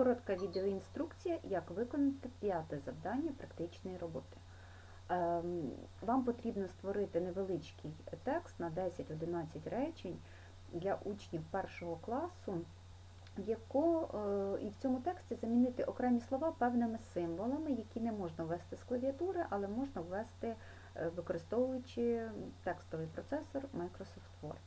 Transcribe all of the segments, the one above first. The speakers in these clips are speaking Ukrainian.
Коротка відеоінструкція, як виконати п'яте завдання практичної роботи. Ем, Вам потрібно створити невеличкий текст на 10-11 речень для учнів першого класу, яко, е, і в цьому тексті замінити окремі слова певними символами, які не можна ввести з клавіатури, але можна ввести, е, використовуючи текстовий процесор Microsoft Word.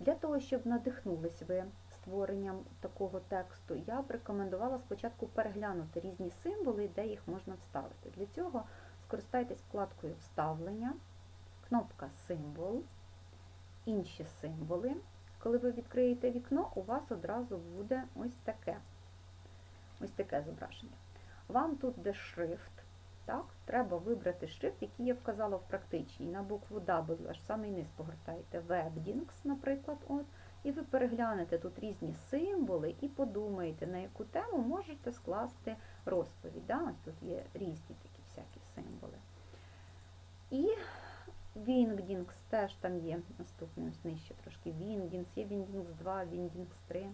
Для того, щоб надихнулись ви створенням такого тексту, я б рекомендувала спочатку переглянути різні символи, де їх можна вставити. Для цього скористайтесь вкладкою Вставлення, кнопка Символ, інші символи. Коли ви відкриєте вікно, у вас одразу буде ось таке ось таке зображення. Вам тут де шрифт, так, треба вибрати шрифт, який я вказала в практичній. На букву W, аж самий низ погортаєте, Webdings, наприклад, от, і ви переглянете тут різні символи і подумаєте, на яку тему можете скласти розповідь. Да? Ось тут є різні такі всякі символи. І Wingdings теж там є наступний ось нижче трошки. Wingdings, є Wingdings 2, Wingdings 3.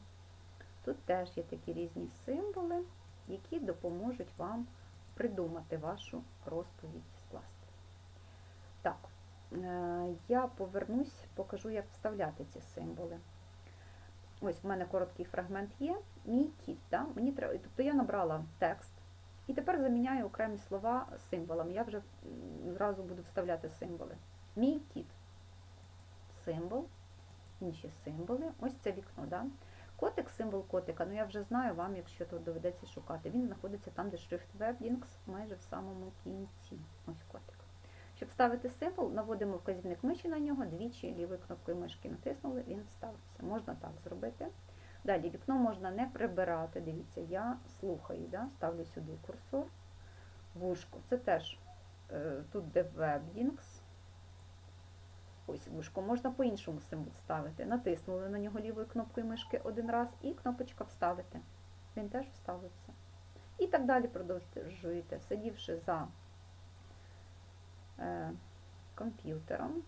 Тут теж є такі різні символи, які допоможуть вам придумати вашу розповідь скласти. Так, е, я повернусь, покажу, як вставляти ці символи. Ось в мене короткий фрагмент є. Мій кіт. Да? Мені треба, тобто я набрала текст і тепер заміняю окремі слова символами. Я вже зразу буду вставляти символи. Мій кіт. Символ, інші символи. Ось це вікно. Да? Котик, символ котика, ну я вже знаю вам, якщо то доведеться шукати. Він знаходиться там, де шрифт Webdings, майже в самому кінці. Ось котик. Щоб вставити символ, наводимо вказівник миші на нього, двічі лівою кнопкою мишки натиснули, він вставився. Можна так зробити. Далі вікно можна не прибирати. Дивіться, я слухаю, да? ставлю сюди курсор. Вушко. Це теж е, тут де Webdings. Ось вушко. Можна по-іншому символ ставити. Натиснули на нього лівою кнопкою мишки один раз і кнопочка вставити. Він теж вставиться. І так далі продовжуєте, сидівши за е, комп'ютером.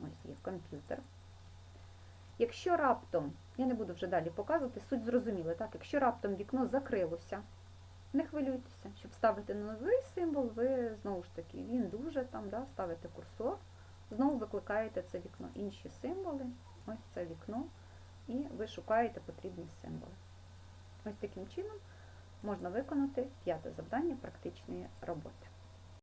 Ось є комп'ютер. Якщо раптом, я не буду вже далі показувати, суть зрозуміла, так? Якщо раптом вікно закрилося, не хвилюйтеся, щоб ставити новий символ, ви знову ж таки, він дуже там, да, ставите курсор, знову викликаєте це вікно. Інші символи, ось це вікно, і ви шукаєте потрібні символи. Ось таким чином можна виконати п'яте завдання практичної роботи.